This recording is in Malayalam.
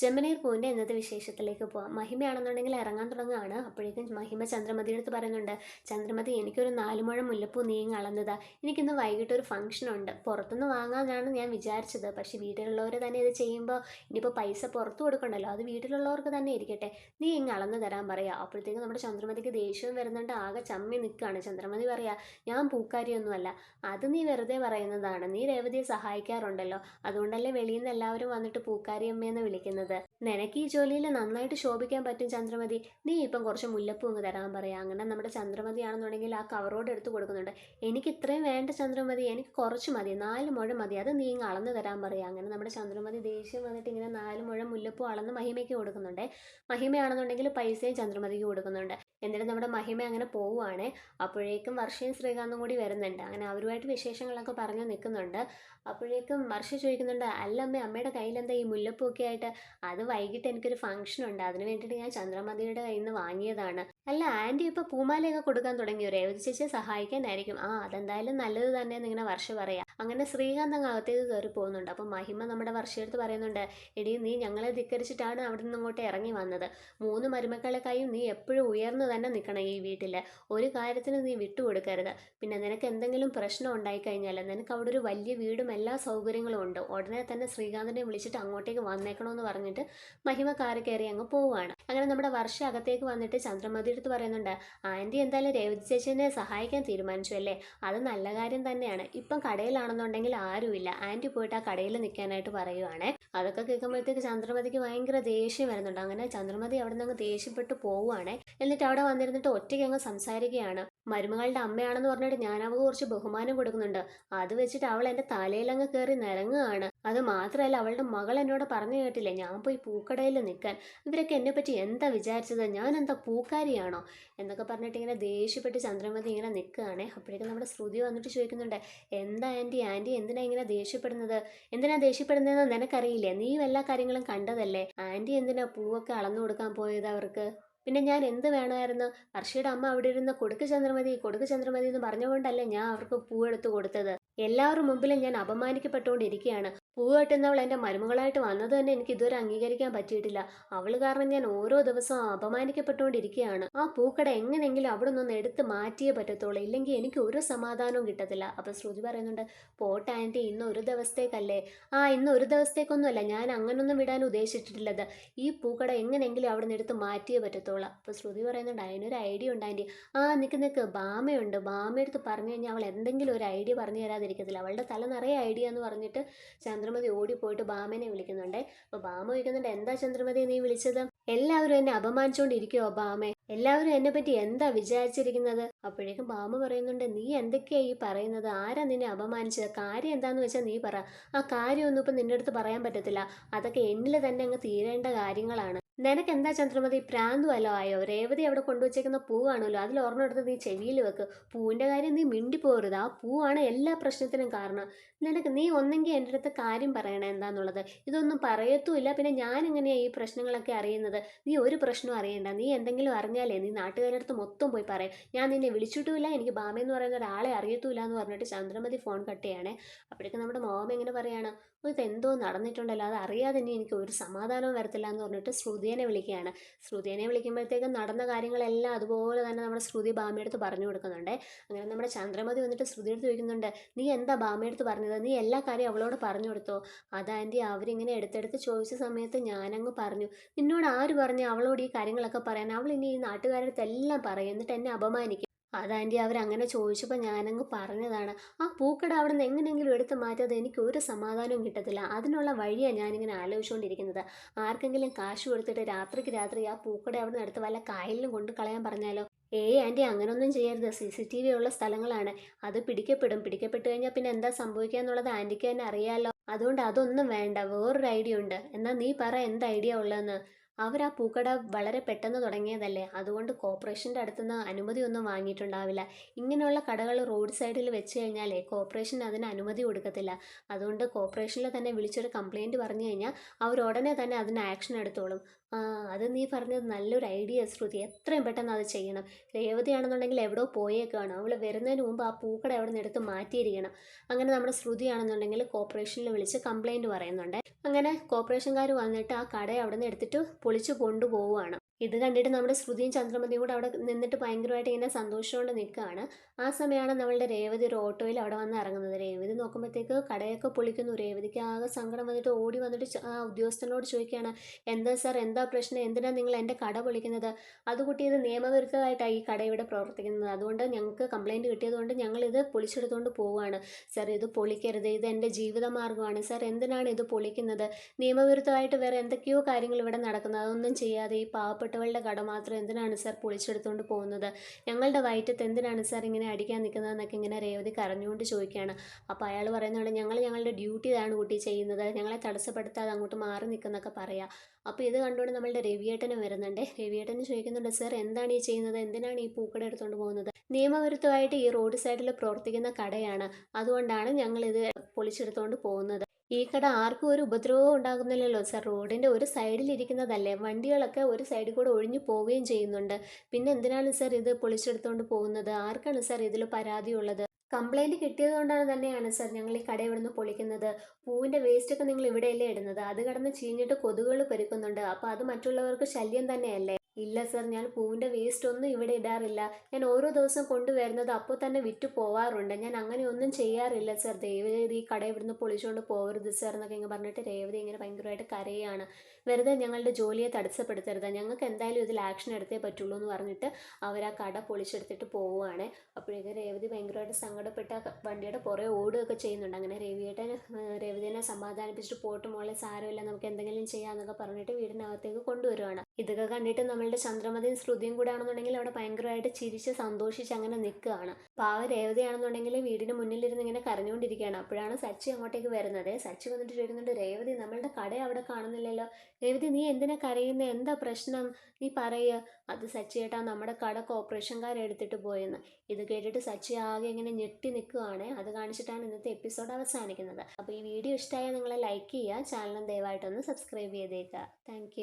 ചെമ്മനീർ പൂവിന്റെ ഇന്നത്തെ വിശേഷത്തിലേക്ക് പോവാം. മഹിമയാണെന്നുണ്ടെങ്കിൽ ഇറങ്ങാൻ തുടങ്ങുകയാണ്. അപ്പോഴേക്കും മഹിമ ചന്ദ്രമതിയുടെ അടുത്ത് പറയുന്നുണ്ട് ചന്ദ്രമതി എനിക്കൊരു നാല് മുഴം മുല്ലപ്പൂ നീ അളന്നതാ. എനിക്കിന്ന് വൈകിട്ട് ഒരു ഫംഗ്ഷൻ ഉണ്ട്. പുറത്തുനിന്ന് വാങ്ങാനാണ് ഞാൻ വിചാരിച്ചത്. പക്ഷേ വീട്ടിലുള്ളവർ തന്നെ ഇത് ചെയ്യുമ്പോൾ ഇനിയിപ്പോൾ പൈസ പുറത്ത് കൊടുക്കണ്ടല്ലോ. അത് വീട്ടിലുള്ളവർക്ക് തന്നെ ഇരിക്കട്ടെ. നീ ഇങ്ങ് അളന്ന് തരാൻ പറയാം. അപ്പോഴത്തേക്കും നമ്മുടെ ചന്ദ്രമതിക്ക് ദേഷ്യവും വരുന്നുണ്ട്. ആകെ ചമ്മി നിൽക്കുകയാണ് ചന്ദ്രമതി പറയാ ഞാൻ പൂക്കാരിയൊന്നുമല്ല. അത് നീ വെറുതെ പറയുന്നതാണ്. നീ രേവതിയെ സഹായിക്കാറുണ്ടല്ലോ. അതുകൊണ്ടല്ലേ വെളിയിൽ നിന്ന് എല്ലാവരും വന്നിട്ട് പൂക്കാരി അമ്മയെന്ന് വിളിക്കുന്നത് നിനക്ക് ഈ ജോലിയിൽ നന്നായിട്ട് ശോഭിക്കാൻ പറ്റും ചന്ദ്രമതി. നീ ഇപ്പം കുറച്ച് മുല്ലപ്പൂ അങ്ങ് തരാൻ പറയാം. അങ്ങനെ നമ്മുടെ ചന്ദ്രമതി ആണെന്നുണ്ടെങ്കിൽ ആ കവറോട് എടുത്ത് കൊടുക്കുന്നുണ്ട്. എനിക്ക് ഇത്രയും വേണ്ട ചന്ദ്രമതി. എനിക്ക് കുറച്ച് മതി. നാല് മുഴം മതി. അത് നീ ഇങ്ങ് അളന്ന് തരാൻ പറയാം. അങ്ങനെ നമ്മുടെ ചന്ദ്രമതി ദേഷ്യം വന്നിട്ട് ഇങ്ങനെ നാല് മുഴം മുല്ലപ്പൂ അളന്ന് മഹിമയ്ക്ക് കൊടുക്കുന്നുണ്ട്. മഹിമയാണെന്നുണ്ടെങ്കിൽ പൈസയും ചന്ദ്രമതിക്ക് കൊടുക്കുന്നുണ്ട്. എന്നിട്ട് നമ്മുടെ മഹിമ അങ്ങനെ പോവുകയാണ് അപ്പോഴേക്കും വർഷയും ശ്രീകാന്തും കൂടി വരുന്നുണ്ട്. അങ്ങനെ അവരുമായിട്ട് വിശേഷങ്ങളൊക്കെ പറഞ്ഞു നിൽക്കുന്നുണ്ട്. അപ്പോഴേക്കും വർഷ ചോദിക്കുന്നുണ്ട് അല്ല അമ്മ അമ്മയുടെ കയ്യിൽ എന്താ ഈ മുല്ലപ്പൂക്കെ ആയിട്ട്? അത് വൈകിട്ട് എനിക്കൊരു ഫംഗ്ഷൻ ഉണ്ട്. അതിന് വേണ്ടിയിട്ട് ഞാൻ ചന്ദ്രമതിയുടെ കയ്യിൽ നിന്ന് വാങ്ങിയതാണ്. അല്ല ആന്റി ഇപ്പോൾ പൂമാലയൊക്കെ കൊടുക്കാൻ തുടങ്ങിയോ രേവതി ചേച്ചിയെ സഹായിക്കാനായിരിക്കും. ആ അതെന്തായാലും നല്ലത് തന്നെ എന്നിങ്ങനെ വർഷ പറയാം. അങ്ങനെ ശ്രീകാന്ത് അങ്ങ് അകത്തേക്ക് കയറി പോകുന്നുണ്ട്. അപ്പം മഹിമ നമ്മുടെ വർഷയെടുത്ത് പറയുന്നുണ്ട് എടി നീ ഞങ്ങളെ ധിക്കരിച്ചിട്ടാണ് അവിടെ നിന്ന് ഇങ്ങോട്ട് ഇറങ്ങി വന്നത്. മൂന്ന് മരുമക്കളെക്കായും നീ എപ്പോഴും ഉയർന്നു തന്നെ നിൽക്കണം ഈ വീട്ടിൽ ഒരു കാര്യത്തിന് നീ വിട്ടുകൊടുക്കരുത് പിന്നെ നിനക്ക് എന്തെങ്കിലും പ്രശ്നം ഉണ്ടായിക്കഴിഞ്ഞാൽ നിനക്ക് അവിടെ ഒരു വലിയ വീടും എല്ലാ സൗകര്യങ്ങളും ഉണ്ട്. ഉടനെ തന്നെ ശ്രീകാന്തിനെ വിളിച്ചിട്ട് അങ്ങോട്ടേക്ക് വന്നേക്കണമെന്ന് പറഞ്ഞിട്ട് മഹിമ കാറി കയറി അങ്ങ് പോവുകയാണ് അങ്ങനെ നമ്മുടെ വർഷ അകത്തേക്ക് വന്നിട്ട് ചന്ദ്രമതി എടുത്ത് പറയുന്നുണ്ട് ആന്റി എന്തായാലും രേവതി ചേച്ചിനെ സഹായിക്കാൻ തീരുമാനിച്ചു അല്ലേ? അത് നല്ല കാര്യം തന്നെയാണ്. ഇപ്പം കടയിലാണെന്നുണ്ടെങ്കിൽ ആരുമില്ല. ആന്റി പോയിട്ട് ആ കടയിൽ നിൽക്കാനായിട്ട് പറയുവാണ്. അതൊക്കെ കേൾക്കുമ്പോഴത്തേക്ക് ചന്ദ്രമതിക്ക് ഭയങ്കര ദേഷ്യം വരുന്നുണ്ട്. അങ്ങനെ ചന്ദ്രമതി അവിടെ നിന്ന് അങ്ങ് ദേഷ്യപ്പെട്ട് പോവുകയാണ് എന്നിട്ട് അവിടെ വന്നിരുന്നിട്ട് ഒറ്റയ്ക്ക് അങ്ങ് സംസാരിക്കുകയാണ്. മരുമകളുടെ അമ്മയാണെന്ന് പറഞ്ഞിട്ട് ഞാൻ അവൾക്ക് കുറച്ച് ബഹുമാനം കൊടുക്കുന്നുണ്ട്. അത് വെച്ചിട്ട് അവൾ എന്റെ തലയിൽ അങ്ങ് കയറി നിരങ്ങുകയാണ്. അത് മാത്രമല്ല അവളുടെ മകൾ എന്നോട് പറഞ്ഞു കേട്ടില്ലേ ഞാൻ പോയി പൂക്കടയിൽ നിൽക്കാൻ. ഇവരൊക്കെ എന്നെ പറ്റി എന്താ വിചാരിച്ചത്? ഞാൻ എന്താ പൂക്കാരിയാണോ? എന്നൊക്കെ പറഞ്ഞിട്ട് ഇങ്ങനെ ദേഷ്യപ്പെട്ട് ചന്ദ്രമതി ഇങ്ങനെ നിൽക്കുകയാണേ. അപ്പോഴേക്കും നമ്മുടെ ശ്രുതി വന്നിട്ട് ചോദിക്കുന്നുണ്ട് എന്താ ആന്റി? ആന്റി എന്തിനാ ഇങ്ങനെ ദേഷ്യപ്പെടുന്നത്? എന്തിനാ ദേഷ്യപ്പെടുന്നതെന്ന് നിനക്കറിയില്ലേ? നീ എല്ലാ കാര്യങ്ങളും കണ്ടതല്ലേ? ആന്റി എന്തിനാ പൂവൊക്കെ അളന്നു കൊടുക്കാൻ പോയത് അവർക്ക്? പിന്നെ ഞാൻ എന്ത് വേണമായിരുന്നു? ഹർഷയുടെ അമ്മ അവിടെ ഇരുന്ന് കൊടുക്ക് ചന്ദ്രമതി കൊടുക്ക് ചന്ദ്രമതി എന്ന് പറഞ്ഞുകൊണ്ടല്ലേ ഞാൻ അവർക്ക് പൂവെടുത്ത് കൊടുത്തത്. എല്ലാവരും മുമ്പിലും ഞാൻ അപമാനിക്കപ്പെട്ടുകൊണ്ടിരിക്കുകയാണ്. പൂവ് കെട്ടുന്നവൾ എന്റെ മരുമകളായിട്ട് വന്നത് തന്നെ എനിക്ക് ഇതുവരെ അംഗീകരിക്കാൻ പറ്റിയിട്ടില്ല. അവൾ കാരണം ഞാൻ ഓരോ ദിവസവും അപമാനിക്കപ്പെട്ടുകൊണ്ടിരിക്കുകയാണ്. ആ പൂക്കട എങ്ങനെയെങ്കിലും അവിടെ നിന്ന് എടുത്ത് മാറ്റിയേ പറ്റത്തുള്ളൂ. ഇല്ലെങ്കിൽ എനിക്ക് ഒരു സമാധാനവും കിട്ടത്തില്ല. അപ്പം ശ്രുതി പറയുന്നുണ്ട് പോട്ട് ആന്റി ഇന്ന് ഒരു ദിവസത്തേക്കല്ലേ? ആ ഇന്ന് ഒരു ദിവസത്തേക്കൊന്നുമല്ല. ഞാൻ അങ്ങനൊന്നും വിടാൻ ഉദ്ദേശിച്ചിട്ടില്ലത്. ഈ പൂക്കട എങ്ങനെയെങ്കിലും അവിടെ നിന്ന് എടുത്ത് മാറ്റിയേ പറ്റത്തുള്ളൂ. അപ്പോൾ ശ്രുതി പറയുന്നുണ്ട് അതിനൊരു ഐഡിയ ഉണ്ട് ആന്റി. ആ നിൽക്ക് നിൽക്ക് ബാമയുണ്ട്. ബാമയെടുത്ത് പറഞ്ഞു കഴിഞ്ഞാൽ അവൾ എന്തെങ്കിലും ഒരു ഐഡിയ പറഞ്ഞു തരാതിരിക്കത്തില്ല. അവളുടെ തല നിറയെ ഐഡിയ എന്ന് പറഞ്ഞിട്ട് ചന്ദ്രമതി ഓടിപ്പോയിട്ട് ബാമനെ വിളിക്കുന്നുണ്ട്. അപ്പോൾ ബാമ ചോദിക്കുന്നുണ്ട് എന്താ ചന്ദ്രമതി നീ വിളിച്ചത്? എല്ലാവരും എന്നെ അപമാനിച്ചുകൊണ്ടിരിക്കുവോ ബാമെ. എല്ലാവരും എന്നെ പറ്റി എന്താ വിചാരിച്ചിരിക്കുന്നത്? അപ്പോഴേക്കും ബാമ പറയുന്നുണ്ട് നീ എന്തൊക്കെയാ ഈ പറയുന്നത്? ആരാ നിന്നെ അപമാനിച്ചത്? കാര്യം എന്താന്ന് വെച്ചാൽ നീ പറ. ആ കാര്യമൊന്നും ഇപ്പം നിന്റെ അടുത്ത് പറയാൻ പറ്റത്തില്ല. അതൊക്കെ എന്നിൽ തന്നെ അങ്ങ് തീരേണ്ട കാര്യങ്ങളാണ്. നിനക്ക് എന്താ ചന്ദ്രമതി? പ്രാന്ത് വല്ലോ ആയോ? രേവതി അവിടെ കൊണ്ടുവച്ചേക്കുന്ന പൂ കാണുമല്ലോ? അതിൽ എടുത്ത് നീ ചെവിയിൽ വെക്ക്. പൂവിന്റെ കാര്യം നീ മിണ്ടിപ്പോരുത്. ആ പൂവാണ് എല്ലാ പ്രശ്നത്തിനും കാരണം. നിനക്ക് നീ ഒന്നെങ്കിൽ എന്റെ അടുത്ത് കാര്യം പറയണേ എന്താന്നുള്ളത്. ഇതൊന്നും പറയത്തുമില്ല. പിന്നെ ഞാൻ എങ്ങനെയാണ് ഈ പ്രശ്നങ്ങളൊക്കെ അറിയുന്നത്? നീ ഒരു പ്രശ്നവും അറിയണ്ട. നീ എന്തെങ്കിലും അറിഞ്ഞാലേ നീ നാട്ടുകാരുടെ അടുത്ത് മൊത്തം പോയി പറയാം. ഞാൻ നിന്നെ വിളിച്ചിട്ടുമില്ല. എനിക്ക് ബാമയെന്ന് പറയുന്ന ഒരാളെ അറിയത്തുമില്ല എന്ന് പറഞ്ഞിട്ട് ചന്ദ്രമതി ഫോൺ കട്ട് ചെയ്യണേ. അപ്പോഴേക്കും നമ്മുടെ മോമ എങ്ങനെ പറയാണ്? "ഓ, ഇതെന്തോ നടന്നിട്ടുണ്ടല്ലോ. അത് അറിയാതെ ഇനി എനിക്ക് ഒരു സമാധാനവും വരത്തില്ല എന്ന് പറഞ്ഞിട്ട് ശ്രുതിയനെ വിളിക്കുകയാണ്. ശ്രുതിയനെ വിളിക്കുമ്പോഴത്തേക്കും നടന്ന കാര്യങ്ങളെല്ലാം അതുപോലെ തന്നെ നമ്മുടെ ശ്രുതി ഭാമിയെടുത്ത് പറഞ്ഞു കൊടുക്കുന്നുണ്ട്. അങ്ങനെ നമ്മുടെ ചന്ദ്രമതി വന്നിട്ട് ശ്രുതിയെടുത്ത് ചോദിക്കുന്നുണ്ട് നീ എന്താ ഭാമിയെടുത്ത് പറഞ്ഞത്? നീ എല്ലാ കാര്യവും അവളോട് പറഞ്ഞു കൊടുത്തോ? അതാ ആന്റി അവരിങ്ങനെ എടുത്തെടുത്ത് ചോദിച്ച സമയത്ത് ഞാനങ്ങ് പറഞ്ഞു. നിന്നോട് ആര് പറഞ്ഞു അവളോട് ഈ കാര്യങ്ങളൊക്കെ പറയാൻ? അവൾ ഇനി ഈ നാട്ടുകാരുടെ അടുത്ത് എല്ലാം പറയും. എന്നിട്ട് എന്നെ അപമാനിക്കും. അതാന്റി അവരങ്ങനെ ചോദിച്ചപ്പോൾ ഞാനങ്ങ് പറഞ്ഞതാണ് ആ പൂക്കട അവിടെ നിന്ന് എങ്ങനെയെങ്കിലും എടുത്ത് മാറ്റാതെ എനിക്ക് ഒരു സമാധാനവും കിട്ടത്തില്ല. അതിനുള്ള വഴിയാണ് ഞാനിങ്ങനെ ആലോചിച്ചുകൊണ്ടിരിക്കുന്നത് ആർക്കെങ്കിലും കാശ് കൊടുത്തിട്ട് രാത്രിക്ക് രാത്രി ആ പൂക്കട അവിടെ നിന്ന് എടുത്ത് വല്ല കായലിലും കൊണ്ട് കളയാൻ പറഞ്ഞാലോ? ഏയ് ആന്റി അങ്ങനൊന്നും ചെയ്യരുത്. സി സി ടി വി ഉള്ള സ്ഥലങ്ങളാണ്. അത് പിടിക്കപ്പെടും. പിടിക്കപ്പെട്ട് കഴിഞ്ഞാൽ പിന്നെ എന്താ സംഭവിക്കുക എന്നുള്ളത് ആന്റിക്ക് തന്നെ അറിയാമല്ലോ അതുകൊണ്ട് അതൊന്നും വേണ്ട. വേറൊരു ഐഡിയ ഉണ്ട്. എന്നാൽ നീ പറ എന്ത് ഐഡിയ ഉള്ളതെന്ന്. അവർ ആ പൂക്കട വളരെ പെട്ടെന്ന് തുടങ്ങിയതല്ലേ? അതുകൊണ്ട് കോർപ്പറേഷന്റെ അടുത്തുനിന്ന് അനുമതിയൊന്നും വാങ്ങിയിട്ടുണ്ടാവില്ല. ഇങ്ങനെയുള്ള കടകൾ റോഡ് സൈഡിൽ വെച്ച് കഴിഞ്ഞാലേ കോർപ്പറേഷൻ അതിന് അനുമതി കൊടുക്കത്തില്ല. അതുകൊണ്ട് കോർപ്പറേഷനിൽ തന്നെ വിളിച്ചൊരു കംപ്ലയിന്റ് പറഞ്ഞു കഴിഞ്ഞാൽ അവർ ഉടനെ തന്നെ അതിന് ആക്ഷൻ എടുത്തോളും. ആ അത് നീ പറഞ്ഞത് നല്ലൊരു ഐഡിയ ശ്രുതി. എത്രയും പെട്ടെന്ന് അത് ചെയ്യണം. രേവതിയാണെന്നുണ്ടെങ്കിൽ എവിടെ പോയേക്കാണ് അവൾ വരുന്നതിന് മുമ്പ് ആ പൂക്കട അവിടെ നിന്ന് എടുത്ത് മാറ്റിയിരിക്കണം. അങ്ങനെ നമ്മുടെ ശ്രുതിയാണെന്നുണ്ടെങ്കിൽ കോർപ്പറേഷനിൽ വിളിച്ച് കംപ്ലൈന്റ് പറയുന്നുണ്ട്. അങ്ങനെ കോർപ്പറേഷൻകാർ വന്നിട്ട് ആ കട അവിടെ നിന്ന് എടുത്തിട്ട് പൊളിച്ച് കൊണ്ടുപോവുകയാണ് ഇത് കണ്ടിട്ട് നമ്മുടെ ശ്രുതിയും ചന്ദ്രമതിയും കൂടെ അവിടെ നിന്നിട്ട് ഭയങ്കരമായിട്ട് ഇങ്ങനെ സന്തോഷത്തോടെ നിൽക്കുകയാണ്. ആ സമയമാണ് നമ്മളുടെ രേവതി ഒരു ഓട്ടോയിൽ അവിടെ വന്ന് ഇറങ്ങുന്നത്. രേവതി നോക്കുമ്പോഴത്തേക്ക് കടയൊക്കെ പൊളിക്കുന്നു. രേവതിക്ക് ആകെ സങ്കടം വന്നിട്ട് ഓടി വന്നിട്ട് ആ ഉദ്യോഗസ്ഥനോട് ചോദിക്കുകയാണ് എന്താ സാർ? എന്താ പ്രശ്നം? എന്തിനാണ് നിങ്ങൾ എന്റെ കട പൊളിക്കുന്നത്? അത് കുട്ടി ഇത് നിയമവിരുദ്ധമായിട്ടാണ് ഈ കട ഇവിടെ പ്രവർത്തിക്കുന്നത്. അതുകൊണ്ട് ഞങ്ങൾക്ക് കംപ്ലയിന്റ് കിട്ടിയതുകൊണ്ട് ഞങ്ങളിത് പൊളിച്ചെടുത്തുകൊണ്ട് പോവുകയാണ്. സാർ ഇത് പൊളിക്കരുത്. ഇത് എന്റെ ജീവിതമാർഗമാണ്. സാർ എന്തിനാണ് ഇത് പൊളിക്കുന്നത്? നിയമവിരുദ്ധമായിട്ട് വേറെ എന്തൊക്കെയോ കാര്യങ്ങൾ ഇവിടെ നടക്കുന്നത്. അതൊന്നും ചെയ്യാതെ ഈ പാവപ്പെട്ടവളുടെ കട മാത്രം എന്തിനാണ് സാർ പൊളിച്ചെടുത്തുകൊണ്ട് പോകുന്നത്? ഞങ്ങളുടെ വയറ്റത്ത് എന്തിനാണ് സാർ ഇങ്ങനെ അടിക്കാൻ നിൽക്കുന്നതെന്നൊക്കെ ഇങ്ങനെ രേവതി കരഞ്ഞുകൊണ്ട് ചോദിക്കുകയാണ്. അപ്പോൾ അയാൾ പറയുന്നുണ്ട് ഞങ്ങൾ ഞങ്ങളുടെ ഡ്യൂട്ടി ഇതാണ് കുട്ടി ചെയ്യുന്നത്. ഞങ്ങളെ തടസ്സപ്പെടുത്താതെ അങ്ങോട്ട് മാറി നിൽക്കുന്നൊക്കെ പറയാം. അപ്പോൾ ഇത് കണ്ടുകൊണ്ട് നമ്മളുടെ രവിയേട്ടനും വരുന്നുണ്ട്. രവിയേട്ടനും ചോദിക്കുന്നുണ്ട് സാർ എന്താണ് ഈ ചെയ്യുന്നത്? എന്തിനാണ് ഈ പൂക്കട എടുത്തുകൊണ്ട് പോകുന്നത്? നിയമവിരുദ്ധമായിട്ട് ഈ റോഡ് സൈഡിൽ പ്രവർത്തിക്കുന്ന കടയാണ്. അതുകൊണ്ടാണ് ഞങ്ങളിത് പൊളിച്ചെടുത്തുകൊണ്ട് പോകുന്നത്. ഈ കട ആർക്കും ഒരു ഉപദ്രവവും ഉണ്ടാകുന്നില്ലല്ലോ. സാർ റോഡിന്റെ ഒരു സൈഡിൽ ഇരിക്കുന്നതല്ലേ വണ്ടികളൊക്കെ ഒരു സൈഡിൽ കൂടെ ഒഴിഞ്ഞു പോവുകയും ചെയ്യുന്നുണ്ട്. പിന്നെ എന്തിനാണ് സാർ ഇത് പൊളിച്ചെടുത്തുകൊണ്ട് പോകുന്നത്? ആർക്കാണ് സാർ ഇതിൽ പരാതിയുള്ളത്? കംപ്ലൈന്റ് കിട്ടിയത് കൊണ്ടാണ് തന്നെയാണ് സർ ഞങ്ങൾ ഈ കട ഇവിടുന്ന് പൊളിക്കുന്നത്. പൂവിന്റെ വേസ്റ്റൊക്കെ നിങ്ങൾ ഇവിടെയല്ലേ ഇടുന്നത്? അത് കടന്ന് ചീഞ്ഞിട്ട് കൊതുകുകൾ പെരുക്കുന്നുണ്ട്. അപ്പോൾ അത് മറ്റുള്ളവർക്ക് ശല്യം തന്നെയല്ലേ? ഇല്ല സർ ഞാൻ പൂവിന്റെ വേസ്റ്റ് ഒന്നും ഇവിടെ ഇടാറില്ല. ഞാൻ ഓരോ ദിവസം കൊണ്ടുവരുന്നത് അപ്പോൾ തന്നെ വിറ്റ് പോവാറുണ്ട്. ഞാൻ അങ്ങനെ ഒന്നും ചെയ്യാറില്ല സർ. ദയവേത് ഈ കട ഇവിടുന്ന് പൊളിച്ചുകൊണ്ട് പോകരുത് സർ എന്നൊക്കെ ഇങ്ങനെ പറഞ്ഞിട്ട് രേവതി ഇങ്ങനെ ഭയങ്കരമായിട്ട് കരയാണ്. വെറുതെ ഞങ്ങളുടെ ജോലിയെ തടസ്സപ്പെടുത്തരുത്. ഞങ്ങൾക്ക് എന്തായാലും ഇതിൽ ആക്ഷൻ എടുത്തേ പറ്റുള്ളൂ എന്ന് പറഞ്ഞിട്ട് അവർ ആ കട പൊളിച്ചെടുത്തിട്ട് പോവുകയാണ്. അപ്പോഴേക്കും രേവതി ഭയങ്കരമായിട്ട് സങ്കടപ്പെട്ട വണ്ടിയുടെ പുറകെ ഓടുകയൊക്കെ ചെയ്യുന്നുണ്ട്. അങ്ങനെ രവിയേട്ടൻ രേവതിനെ സമാധാനിപ്പിച്ചിട്ട് പോട്ട് മോളെ സാരമില്ല നമുക്ക് എന്തെങ്കിലും ചെയ്യാമെന്നൊക്കെ പറഞ്ഞിട്ട് വീടിനകത്തേക്ക് കൊണ്ടുവരുവാണ്. ഇതൊക്കെ കണ്ടിട്ട് നമ്മളുടെ ചന്ദ്രമതിയും ശ്രുതിയും കൂടെ ആണെന്നുണ്ടെങ്കിൽ അവിടെ ഭയങ്കരമായിട്ട് ചിരിച്ച് സന്തോഷിച്ച് അങ്ങനെ നിൽക്കുകയാണ്. പാവ രേവതിയാണെന്നുണ്ടെങ്കിൽ വീടിന് മുന്നിലിരുന്ന് ഇങ്ങനെ കരഞ്ഞുകൊണ്ടിരിക്കുകയാണ്. അപ്പോഴാണ് സച്ചി അങ്ങോട്ടേക്ക് വരുന്നത്. സച്ചി വന്നിട്ട് ചോദിക്കുന്നുണ്ട് രേവതി നമ്മളുടെ കട അവിടെ കാണുന്നില്ലല്ലോ. രേവതി നീ എന്തിനാ കരയുന്നത് എന്താ പ്രശ്നം? നീ പറയുക അത് സച്ചി ഏട്ടാ നമ്മുടെ കട കോർപ്പറേഷൻകാർ എടുത്തിട്ട് പോയെന്ന്. ഇത് കേട്ടിട്ട് സച്ചി ആകെ ഇങ്ങനെ ഞെട്ടി നിൽക്കുകയാണ്. അത് കാണിച്ചിട്ടാണ് ഇന്നത്തെ എപ്പിസോഡ് അവസാനിക്കുന്നത്. അപ്പോൾ ഈ വീഡിയോ ഇഷ്ടമായാൽ നിങ്ങളെ ലൈക്ക് ചെയ്യുക ചാനലും ദയവായിട്ടൊന്ന് സബ്സ്ക്രൈബ് ചെയ്തേക്കുക. താങ്ക്